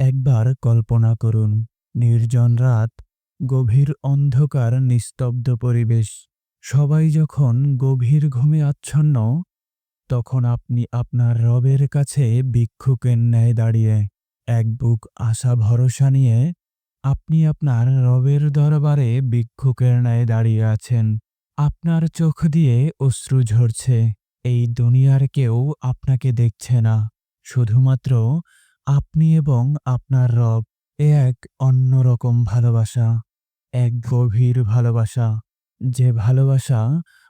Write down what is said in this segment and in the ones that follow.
একবার কল্পনা করুন, নির্জন রাত, গভীর অন্ধকার, নিস্তব্ধ পরিবেশ। সবাই যখন গভীর ঘুমে আচ্ছন্ন, তখন আপনি আপনার রবের কাছে ভিক্ষুকের ন্যায় দাঁড়িয়ে, এক বুক আশা ভরসা নিয়ে, আপনি আপনার রবের দরবারে ভিক্ষুকের ন্যায় দাঁড়িয়ে আছেন। আপনার চোখ দিয়ে অশ্রু ঝরছে, এই দুনিয়ার কেউ আপনাকে দেখছে না। শুধুমাত্র আপনি এবং আপনার রব এ এক অন্যরকম ভালোবাসা, এক গভীর ভালোবাসা, যে ভালোবাসা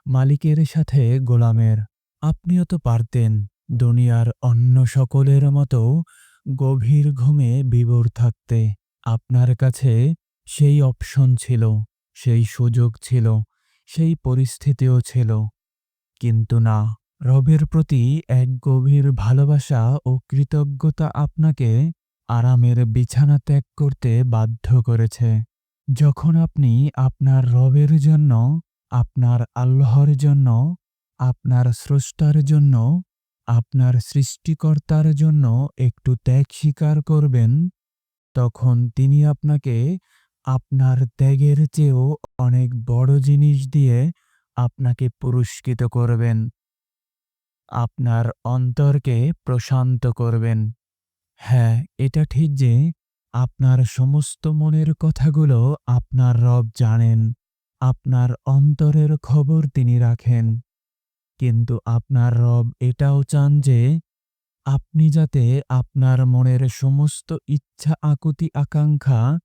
মালিকের সাথে গোলামের। আপনিও তো পারতেন দুনিয়ার অন্য সকলের মতো গভীর ঘুমে বিভোর থাকতে। আপনার কাছে সেই অপশন ছিল, সেই সুযোগ ছিল, সেই পরিস্থিতিও ছিল। কিন্তু না রবের প্রতি এক গভীর ভালোবাসা ও কৃতজ্ঞতা আপনাকে আরামের বিছানা ত্যাগ করতে বাধ্য করেছে। যখন আপনি আপনার রবের জন্য, আপনার আল্লাহর জন্য, আপনার স্রষ্টার জন্য, আপনার সৃষ্টিকর্তার জন্য একটু ত্যাগ স্বীকার করবেন, তখন তিনি আপনাকে আপনার ত্যাগের চেয়েও অনেক বড় জিনিস দিয়ে আপনাকে পুরস্কৃত করবেন। আপনার অন্তরকে প্রশান্ত করবেন। হ্যাঁ এটা ঠিক যে আপনার সমস্ত মনের কথাগুলো আপনার রব জানেন, আপনার অন্তরের খবর তিনি রাখেন। কিন্তু আপনার রব এটাও চান যে আপনি যাতে আপনার মনের সমস্ত ইচ্ছা, আকুতি, আকাঙ্ক্ষা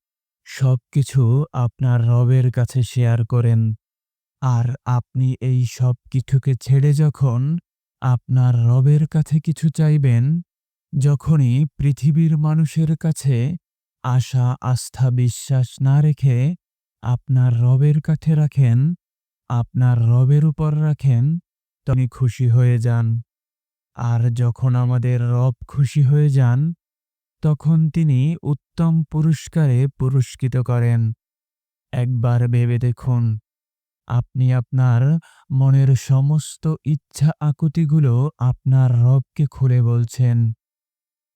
সবকিছু আপনার রবের কাছে শেয়ার করেন। আর আপনি এই সব কিছুকে ছেড়ে যখন আপনার রবের কাছে কিছু চাইবেন? যখনই পৃথিবীর মানুষের কাছে আশা, আস্থা, বিশ্বাস না রেখে আপনার রবের কাছে রাখেন, আপনার রবের উপর রাখেন তিনি খুশি হয়ে যান। আর যখন আমাদের রব খুশি হয়ে যান, তখন তিনি উত্তম পুরস্কারে পুরস্কৃত করেন। একবার ভেবে দেখুন আপনি আপনার মনের সমস্ত ইচ্ছা আকুতিগুলো আপনার রবকে খুলে বলছেন।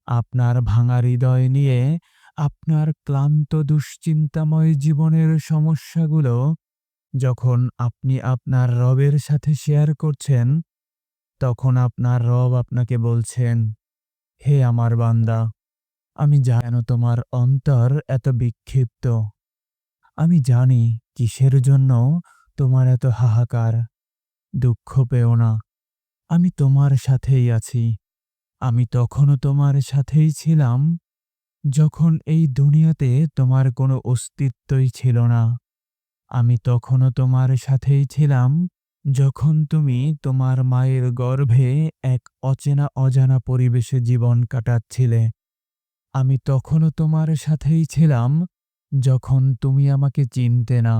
আপনার ভাঙা হৃদয় নিয়ে আপনার ক্লান্ত দুশ্চিন্তাময় জীবনের সমস্যাগুলো যখন আপনি আপনার রবের সাথে শেয়ার করছেন, তখন আপনার রব আপনাকে বলছেন, হে আমার বান্দা, আমি জানো তোমার অন্তর এত বিক্ষিপ্ত। আমি জানি কিসের জন্য তোমার এত হাহাকার, দুঃখ পেও না। আমি তোমার সাথেই আছি। আমি তখনও তোমার সাথেই ছিলাম, যখন এই দুনিয়াতে তোমার কোনো অস্তিত্বই ছিল না। আমি তখনও তোমার সাথেই ছিলাম, যখন তুমি তোমার মায়ের গর্ভে এক অচেনা অজানা পরিবেশে জীবন কাটাচ্ছিলে। আমি তখনও তোমার সাথেই ছিলাম, যখন তুমি আমাকে চিনতে না।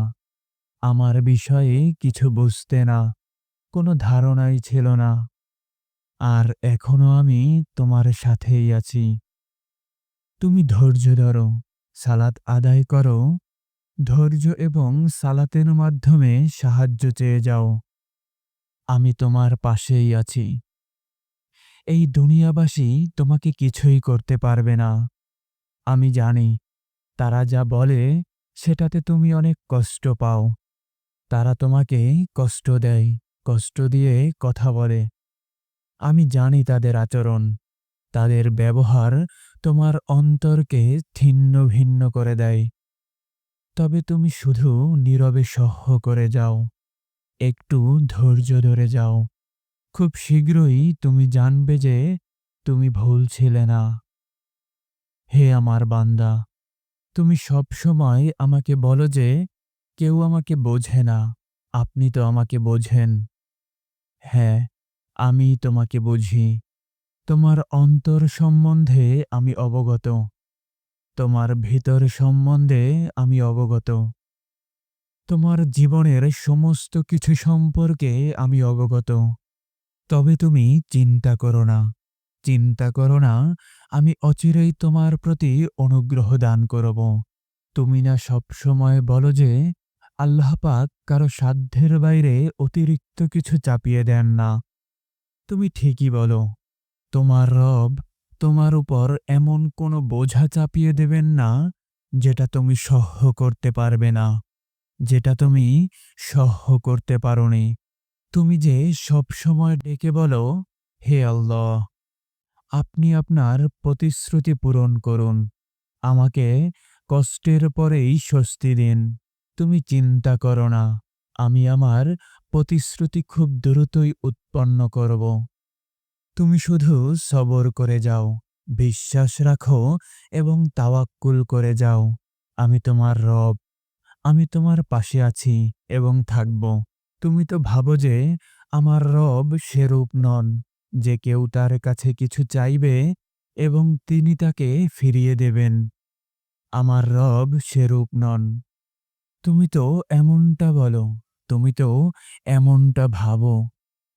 আমার বিষয়ে কিছু বুঝতে না, কোনো ধারণাই ছিল না। আর এখনও আমি তোমার সাথেই আছি। তুমি ধৈর্য ধরো, সালাত আদায় করো। ধৈর্য এবং সালাতের মাধ্যমে সাহায্য চেয়ে যাও। আমি তোমার পাশেই আছি। এই দুনিয়াবাসী তোমাকে কিছুই করতে পারবে না। আমি জানি, তারা যা বলে, সেটাতে তুমি অনেক কষ্ট পাও। তারা তোমাকে কষ্ট দেয়, কষ্ট দিয়ে কথা বলে। আমি জানি তাদের আচরণ, তাদের ব্যবহার তোমার অন্তরকে ছিন্ন ভিন্ন করে দেয়। তবে তুমি শুধু নীরবে সহ্য করে যাও, একটু ধৈর্য ধরে যাও। খুব শীঘ্রই তুমি জানবে যে তুমি ভুল ছিলে না। হে আমার বান্দা, তুমি সব সময় আমাকে বলো যে কেউ আমাকে বোঝে না। আপনি তো আমাকে বোঝেন। হ্যাঁ আমি তোমাকে বুঝি। তোমার অন্তর সম্বন্ধে আমি অবগত। তোমার ভিতর সম্বন্ধে আমি অবগত। তোমার জীবনের সমস্ত কিছু সম্পর্কে আমি অবগত। তবে তুমি চিন্তা করো না। চিন্তা করো না, আমি অচিরেই তোমার প্রতি অনুগ্রহ দান করব। তুমি না সব সময় বলো যে আল্লাহ পাক কারও সাধ্যের বাইরে অতিরিক্ত কিছু চাপিয়ে দেন না। তুমি ঠিকই বলো, তোমার রব তোমার উপর এমন কোনো বোঝা চাপিয়ে দেবেন না, যেটা তুমি সহ্য করতে পারবে না, যেটা তুমি সহ্য করতে পারোনি। তুমি যে সব সময় ডেকে বলো, হে আল্লাহ, আপনি আপনার প্রতিশ্রুতি পূরণ করুন, আমাকে কষ্টের পরেই স্বস্তি দিন। তুমি চিন্তা করো না, আমি আমার প্রতিশ্রুতি খুব দ্রুতই উৎপন্ন করব। তুমি শুধু সবর করে যাও, বিশ্বাস রাখো এবং তাওয়াক্কুল করে যাও। আমি তোমার রব, আমি তোমার পাশে আছি এবং থাকব। তুমি তো ভাবো যে আমার রব সেরূপ নন, যে কেউ তার কাছে কিছু চাইবে এবং তিনি তাকে ফিরিয়ে দেবেন। আমার রব সেরূপ নন। তুমি তো এমনটা বলো, তুমি তো এমনটা ভাবো।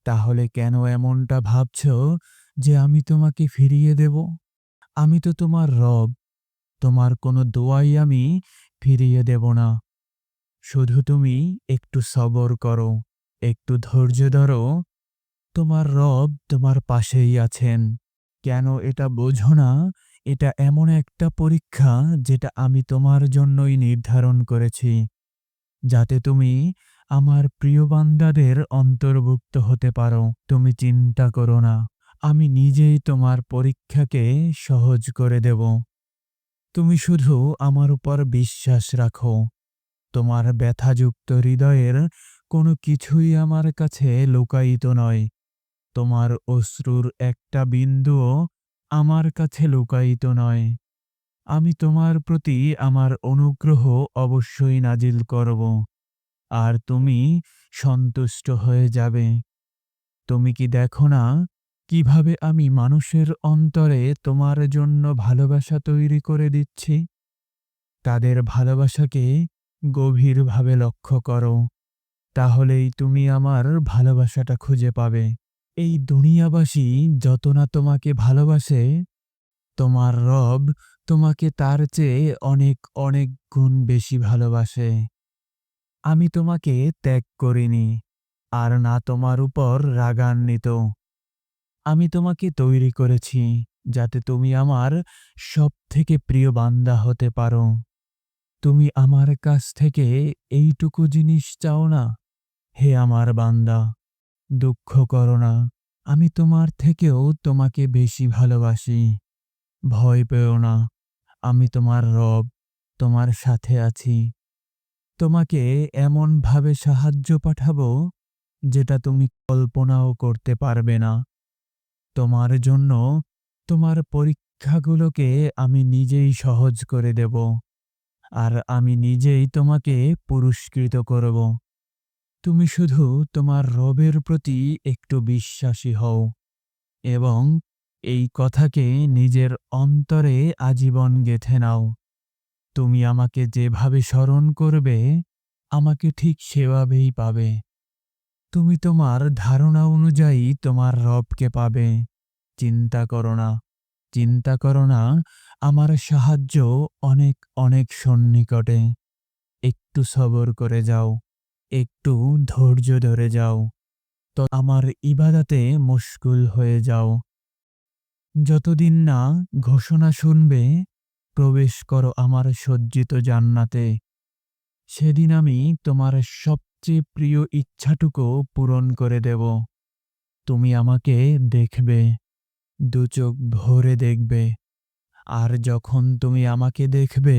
তাহলে কেন এমনটা ভাবছ যে আমি তোমাকে ফিরিয়ে দেব? আমি তো তোমার রব, তোমার কোনো দোয়াই আমি ফিরিয়ে দেব না। শুধু তুমি একটু সবর করো, একটু ধৈর্য ধরো। তোমার রব তোমার পাশেই আছেন। কেন এটা বোঝো না, এটা এমন একটা পরীক্ষা যেটা আমি তোমার জন্যই নির্ধারণ করেছি। যাতে তুমি আমার প্রিয় বান্দাদের অন্তর্ভুক্ত হতে পারো। তুমি চিন্তা করো না। আমি নিজেই তোমার পরীক্ষাকে সহজ করে দেব। তুমি শুধু আমার উপর বিশ্বাস রাখো। তোমার ব্যথাযুক্ত হৃদয়ের কোনো কিছুই আমার কাছে লুকায়িত নয়। তোমার অশ্রুর একটা বিন্দুও আমার কাছে লুকায়িত নয়। আমি তোমার প্রতি আমার অনুগ্রহ অবশ্যই নাজিল করব। আর তুমি সন্তুষ্ট হয়ে যাবে। তুমি কি দেখো না কীভাবে আমি মানুষের অন্তরে তোমার জন্য ভালোবাসা তৈরি করে দিচ্ছি? তাদের ভালোবাসাকে গভীরভাবে লক্ষ্য করো। তাহলেই তুমি আমার ভালোবাসাটা খুঁজে পাবে। এই দুনিয়াবাসী যত না তোমাকে ভালোবাসে তোমার রব তোমাকে তার চেয়ে অনেক অনেক গুণ বেশি ভালোবাসে। আমি তোমাকে ত্যাগ করিনি, আর না তোমার উপর রাগান্বিত। আমি তোমাকে তৈরি করেছি, যাতে তুমি আমার সব থেকে প্রিয় বান্দা হতে পারো। তুমি আমার কাছ থেকে এইটুকু জিনিস চাও না? হে আমার বান্দা, দুঃখ করো না। আমি তোমার থেকেও তোমাকে বেশি ভালোবাসি। ভয় পেও না। আমি তোমার রব, তোমার সাথে আছি। তোমাকে এমনভাবে সাহায্য পাঠাবো যেটা তুমি কল্পনাও করতে পারবে না। তোমার জন্য তোমার পরীক্ষাগুলোকে আমি নিজেই সহজ করে দেব আর আমি নিজেই তোমাকে পুরস্কৃত করব। তুমি শুধু তোমার রবের প্রতি একটু বিশ্বাসী হও এবং এই কথাকে নিজের অন্তরে আজীবন গেঁথে নাও। তুমি আমাকে যেভাবে স্মরণ করবে, আমাকে ঠিক সেভাবেই পাবে। তুমি তোমার ধারণা অনুযায়ী তোমার রবকে পাবে। চিন্তা করো না, চিন্তা করো না, আমার সাহায্য অনেক অনেক সন্নিকটে। একটু সবর করে যাও, একটু ধৈর্য ধরে যাও। তো আমার ইবাদাতে মুশকুল হয়ে যাও। যতদিন না ঘোষণা শুনবে, প্রবেশ করো আমার সজ্জিত জান্নাতে। সেদিন আমি তোমার সবচেয়ে প্রিয় ইচ্ছাটুকু পূরণ করে দেব। তুমি আমাকে দেখবে, দু চোখ ভরে দেখবে। আর যখন তুমি আমাকে দেখবে,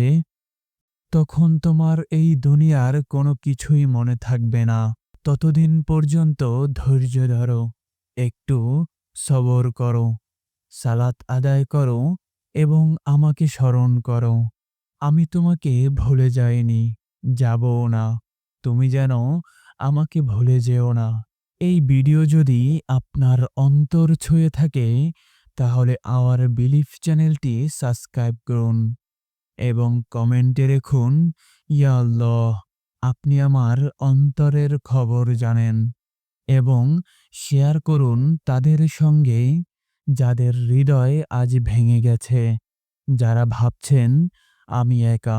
তখন তোমার এই দুনিয়ার কোনো কিছুই মনে থাকবে না। ততদিন পর্যন্ত ধৈর্য ধরো, একটু সবর করো। সালাত আদায় করো এবং আমাকে স্মরণ করো। আমি তোমাকে ভুলে যাইনি, যাবও না। তুমি যেন আমাকে ভুলে যেও না। এই ভিডিও যদি আপনার অন্তর ছুঁয়ে থাকে, তাহলে আওয়ার বিলিফ চ্যানেলটি সাবস্ক্রাইব করুন এবং কমেন্টে রেখুন, ইয়া আপনি আমার অন্তরের খবর জানেন এবং শেয়ার করুন তাদের সঙ্গে যাদের হৃদয় আজ ভেঙে গেছে যারা ভাবছেন আমি একা।